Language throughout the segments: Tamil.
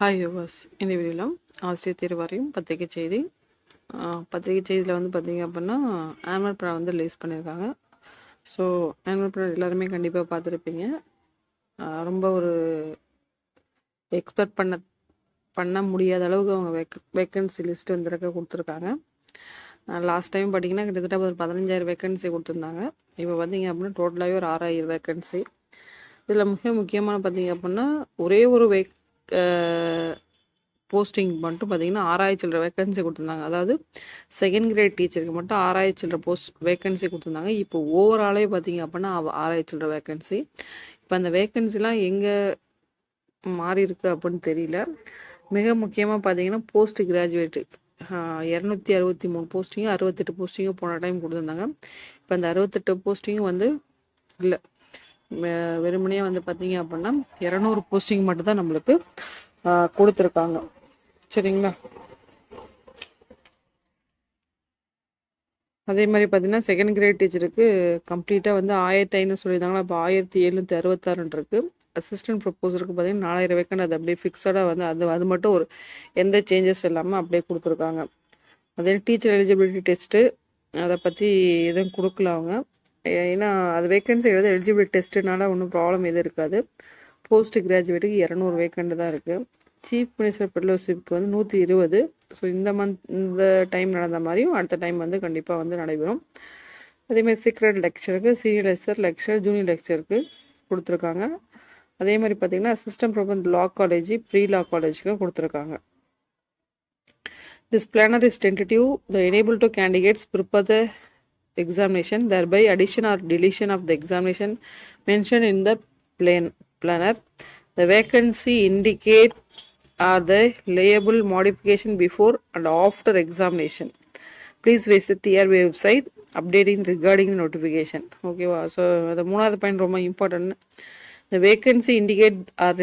ஹாய் யுவர்ஸ் இந்த வீடியோவில் ஆசிரியர் தேர்வு வரையும் பத்திரிகை செய்தி. பத்திரிகை செய்தியில் வந்து பார்த்தீங்க அப்படின்னா ஆனுவல் ப்ரா வந்து ரிலீஸ் பண்ணியிருக்காங்க ஸோ ஆனுவல் ப்ரா எல்லாருமே கண்டிப்பாக பார்த்துருப்பீங்க ரொம்ப ஒரு எக்ஸ்பெக்ட் பண்ண பண்ண முடியாத அளவுக்கு அவங்க வேக் வேக்கன்சி லிஸ்ட் வந்துருக்க கொடுத்துருக்காங்க. லாஸ்ட் டைம் பார்த்தீங்கன்னா கிட்டத்தட்ட ஒரு பதினஞ்சாயிரம் வேக்கன்சி கொடுத்துருந்தாங்க. இப்போ பார்த்தீங்க அப்படின்னா டோட்டலாகவே ஒரு ஆறாயிரம் வேக்கன்சி இதில் மிக முக்கியமான பார்த்தீங்க அப்படின்னா ஒரே ஒரு வேக் போஸ்டிங் மட்டும் பார்த்தீங்கன்னா ஆராய்ச்சியில் வேக்கன்சி கொடுத்துருந்தாங்க. அதாவது செகண்ட் கிரேட் டீச்சருக்கு மட்டும் ஆராய்ச்சியில் போஸ்ட் வேக்கன்சி கொடுத்துருந்தாங்க. இப்போ ஓவராலே பார்த்தீங்க அப்படின்னா அவ- வேக்கன்சி இப்போ அந்த வேக்கன்சிலாம் எங்கே மாறி இருக்கு அப்படின்னு தெரியல. மிக முக்கியமாக பார்த்தீங்கன்னா போஸ்ட் கிராஜுவேட்டு இரநூத்தி அறுபத்தி மூணு போஸ்டிங்கும் அறுபத்தெட்டு போஸ்டிங்கும் போன டைம் கொடுத்துருந்தாங்க. இப்போ அந்த அறுபத்தெட்டு போஸ்டிங்கும் வந்து இல்லை. வெறுமனே வந்து பார்த்தீங்க அப்படின்னா இரநூறு போஸ்டிங் மட்டும் தான் நம்மளுக்கு கொடுத்துருக்காங்க. சரிங்களா? அதே மாதிரி பார்த்தீங்கன்னா செகண்ட் கிரேட் டீச்சருக்கு கம்ப்ளீட்டாக வந்து ஆயிரத்தி ஐநூறு சொல்லியிருந்தாங்களா? இப்போ ஆயிரத்தி எழுநூற்றி அறுபத்தாறுன்னு இருக்கு. அசிஸ்டன்ட் ப்ரொப்போசருக்கு பார்த்தீங்கன்னா நாலாயிரம் வேக்கன் அது அப்படியே ஃபிக்ஸடாக வந்து அது அது மட்டும் ஒரு எந்த சேஞ்சஸ் இல்லாமல் அப்படியே கொடுத்துருக்காங்க. அதே டீச்சர் எலிஜிபிலிட்டி டெஸ்ட்டு அதை பற்றி எதுவும் கொடுக்கல அவங்க. ஏன்னா அது வேக்கன்சி எழுத எலிஜிபிள் டெஸ்ட்டுனால ஒன்றும் ப்ராப்ளம் எதுவும் இருக்காது. போஸ்ட் கிராஜுவேட்டுக்கு இரநூறு வேக்கண்ட் தான் இருக்குது சீஃப் மினிஸ்டர் ஃபெல்லோஷிப்க்கு வந்து நூற்றி இருபது. ஸோ இந்த மந்த் இந்த டைம் நடந்த மாதிரியும் அடுத்த டைம் வந்து கண்டிப்பாக வந்து நடைபெறும். அதேமாதிரி சீக்ரெட் லெக்சருக்கு சீனியர் லெக்சர் லெக்சர் ஜூனியர் லெக்சருக்கு கொடுத்துருக்காங்க. அதே மாதிரி பார்த்தீங்கன்னா assistant professor law college pre law காலேஜுக்கு கொடுத்துருக்காங்க. This planner is tentative the enable to candidates prepare the examination, thereby addition or deletion of the examination mentioned in the plan planner. The vacancy indicate are the layable modification before and after examination. Please visit TRB website updating regarding the notification. ஓகேவா ஸோ அந்த மூணாவது பாயிண்ட் ரொம்ப important the vacancy indicate are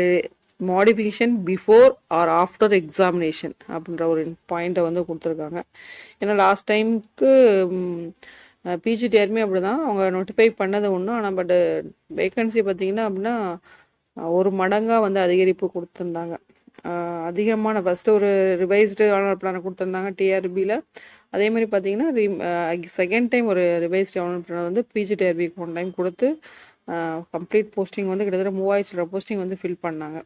modification before or after examination அப்படின்ற ஒரு பாயிண்ட்டை வந்து கொடுத்துருக்காங்க ஏன்னா லாஸ்ட் டைமுக்கு பிஜிடிஆருமே அப்படி தான் அவங்க நோட்டிஃபை பண்ணது ஒன்று ஆனால் பட் வேகன்சி பார்த்தீங்கன்னா அப்படின்னா ஒரு மடங்காக வந்து அதிகரிப்பு கொடுத்துருந்தாங்க. அதிகமான ஃபஸ்ட்டு ஒரு ரிவைஸ்டு ஆனர் பிளானை கொடுத்துருந்தாங்க டிஆர்பியில் அதே மாதிரி பார்த்தீங்கன்னா செகண்ட் டைம் ஒரு ரிவைஸ்டு ஆனர் பிளான் வந்து பிஜிடிஆர்பிக்கு ஒன் டைம் கொடுத்து கம்ப்ளீட் போஸ்டிங் வந்து கிட்டத்தட்ட மூவாயிரம் போஸ்டிங் வந்து ஃபில் பண்ணாங்க.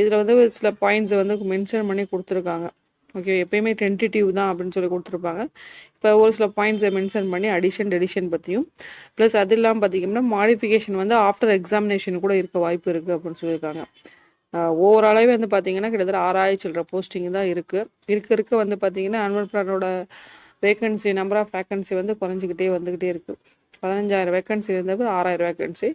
இதில் வந்து சில பாயிண்ட்ஸை வந்து மென்ஷன் பண்ணி கொடுத்துருக்காங்க. ஓகே எப்பயுமே டென்டிட்டிவ் தான் அப்படின்னு சொல்லி கொடுத்துருப்பாங்க. இப்போ ஒரு சில பாயிண்ட்ஸை மென்ஷன் பண்ணி அடிஷன் டெடிஷன் பற்றியும் ப்ளஸ் அது இல்லாமல் பார்த்தீங்கன்னா மாடிஃபிகேஷன் வந்து ஆஃப்டர் எக்ஸாமினேஷன் கூட இருக்க வாய்ப்பு இருக்குது அப்படின்னு சொல்லியிருக்காங்க. ஓவராலாகவே வந்து பார்த்தீங்கன்னா கிட்டத்தட்ட ஆறாயிரம் சில்லற போஸ்டிங் தான் இருக்குது இருக்க இருக்க வந்து பார்த்தீங்கன்னா ஆனுவல் பிளானோட வேக்கன்சி நம்பர் ஆஃப் வேக்கன்சி வந்து குறைஞ்சிக்கிட்டே வந்துக்கிட்டே இருக்குது பதினஞ்சாயிரம் வேக்கன்சி இருந்தது ஆறாயிரம் வேக்கன்சி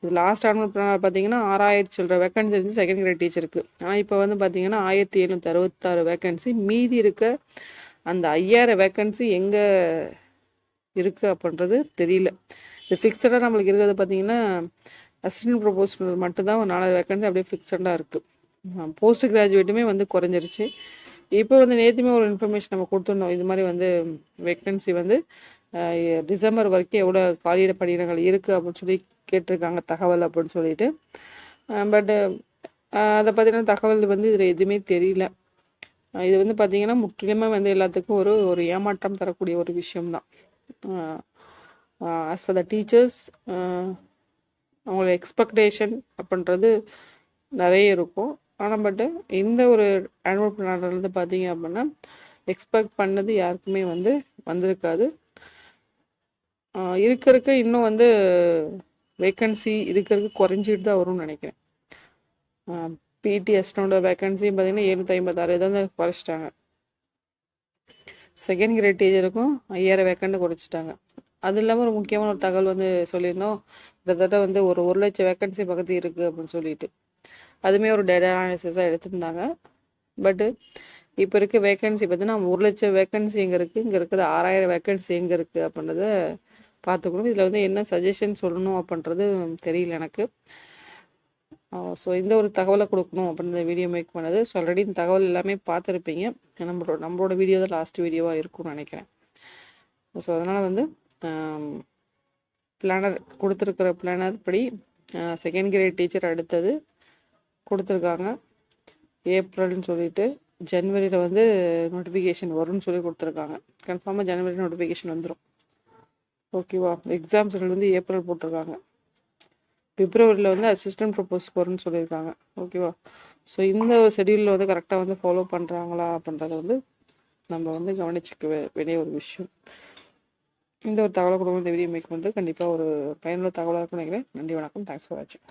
இது லாஸ்ட் ஆனுவல் பிளானில் பார்த்தீங்கன்னா ஆறாயிரம் சில்லற வேக்கன்சி இருந்து செகண்ட் கிரேட் டீச்சருக்கு ஆனால் இப்போ வந்து பார்த்தீங்கன்னா ஆயிரத்தி எழுநூற்றி அறுபத்தாறு வேக்கன்சி மீதி இருக்க அந்த ஐயாயிரம் வேக்கன்சி எங்கே இருக்குது அப்படின்றது தெரியல. இது ஃபிக்ஸடாக நம்மளுக்கு இருக்கிறது பார்த்தீங்கன்னா அசிஸ்டன்ட் ப்ரொபோசல் மட்டும்தான் ஒரு நாலாயிரம் வேக்கன்சி அப்படியே ஃபிக்ஸடாக இருக்குது போஸ்ட் கிராஜுவேட்டுமே வந்து குறைஞ்சிருச்சு. இப்போ வந்து நேற்றுமே ஒரு இன்ஃபர்மேஷன் நம்ம கொடுத்துருந்தோம். இது மாதிரி வந்து வேக்கன்சி வந்து டிசம்பர் வரைக்கும் எவ்வளோ காலியிட பணியிடங்கள் இருக்குது அப்படின்னு சொல்லி கேட்டிருக்காங்க தகவல் அப்படின்னு சொல்லிட்டு. பட்டு அதை பற்றின தகவல் வந்து இதில் எதுவுமே தெரியல. இது வந்து பார்த்திங்கன்னா முற்றிலுமே வந்து எல்லாத்துக்கும் ஒரு ஒரு ஏமாற்றம் தரக்கூடிய ஒரு விஷயம்தான். ஆஸ் ஃபார் த டீச்சர்ஸ் அவங்களோட எக்ஸ்பெக்டேஷன் அப்படின்றது நிறைய இருக்கும். ஆனால் பட்டு இந்த ஒரு ஆனுவல் பிளானர்லேருந்து பார்த்தீங்க அப்படின்னா எக்ஸ்பெக்ட் பண்ணது யாருக்குமே வந்து வந்திருக்காது. இருக்க இருக்க இன்னும் வந்து வேக்கன்சி இருக்க இருக்க குறைஞ்சிட்டு தான் வரும்னு நினைக்கிறேன். பிடிஎஸ்னோட வேக்கன்சியும் பார்த்தீங்கன்னா எழுநூற்றி ஐம்பத்தாறு தான் குறைச்சிட்டாங்க. செகண்ட் கிரேட் டீச்சருக்கும் ஐயாயிரம் வேக்கண்ட் குறைச்சிட்டாங்க. அது இல்லாமல் ஒரு முக்கியமான ஒரு தகவல் வந்து சொல்லியிருந்தோம். கிட்டத்தட்ட வந்து ஒரு ஒரு லட்சம் வேக்கன்சி பக்கத்து இருக்குது அப்படின்னு சொல்லிட்டு. அதுவுமே ஒரு டேட்டா அனாலிசிஸாக எடுத்திருந்தாங்க. பட்டு இப்போ இருக்க வேக்கன்சி பார்த்தீங்கன்னா ஒரு லட்சம் வேக்கன்சி எங்கே இருக்குது இங்கே இருக்கிற ஆறாயிரம் வேக்கன்சி எங்கே இருக்குது அப்படின்றத பார்த்துக்கணும். இதில் வந்து என்ன சஜஷன் சொல்லணும் அப்படின்றது தெரியல எனக்கு. ஸோ இந்த ஒரு தகவலை கொடுக்கணும் அப்படின்னு வீடியோ மேக் பண்ணது. ஸோ ஆல்ரெடி இந்த தகவல் எல்லாமே பார்த்துருப்பீங்க. நம்மளோட நம்மளோட வீடியோ தான் லாஸ்ட் வீடியோவாக இருக்கும்னு நினைக்கிறேன். ஸோ அதனால் வந்து பிளானர் கொடுத்துருக்கிற பிளானர் படி செகண்ட் கிரேட் டீச்சர் அடுத்தது கொடுத்துருக்காங்க. ஏப்ரல்னு சொல்லிட்டு ஜனவரியில் வந்து நோட்டிஃபிகேஷன் வரும்னு சொல்லி கொடுத்துருக்காங்க. கன்ஃபார்மாக ஜனவரி நோட்டிஃபிகேஷன் வந்துடும் ஓகேவா எக்ஸாம்ஸ் வந்து ஏப்ரல் போட்டிருக்காங்க. பிப்ரவரியில் வந்து அசிஸ்டன்ட் ப்ரொப்போஸ் போகிறேன்னு சொல்லியிருக்காங்க. ஓகேவா ஸோ இந்த ஷெடியூலில் வந்து கரெக்டாக வந்து ஃபாலோ பண்ணுறாங்களா அப்படின்றத வந்து நம்ம வந்து கவனிச்சுக்க வேண்டிய ஒரு விஷயம். இந்த ஒரு தகவலை கொடுக்கும் இந்த வீடியோ மேக் வந்து கண்டிப்பாக ஒரு பயனுள்ள தகவலாக இருக்கும் நினைக்கிறேன். நன்றி வணக்கம். தேங்க்ஸ் ஃபார் வாட்சிங்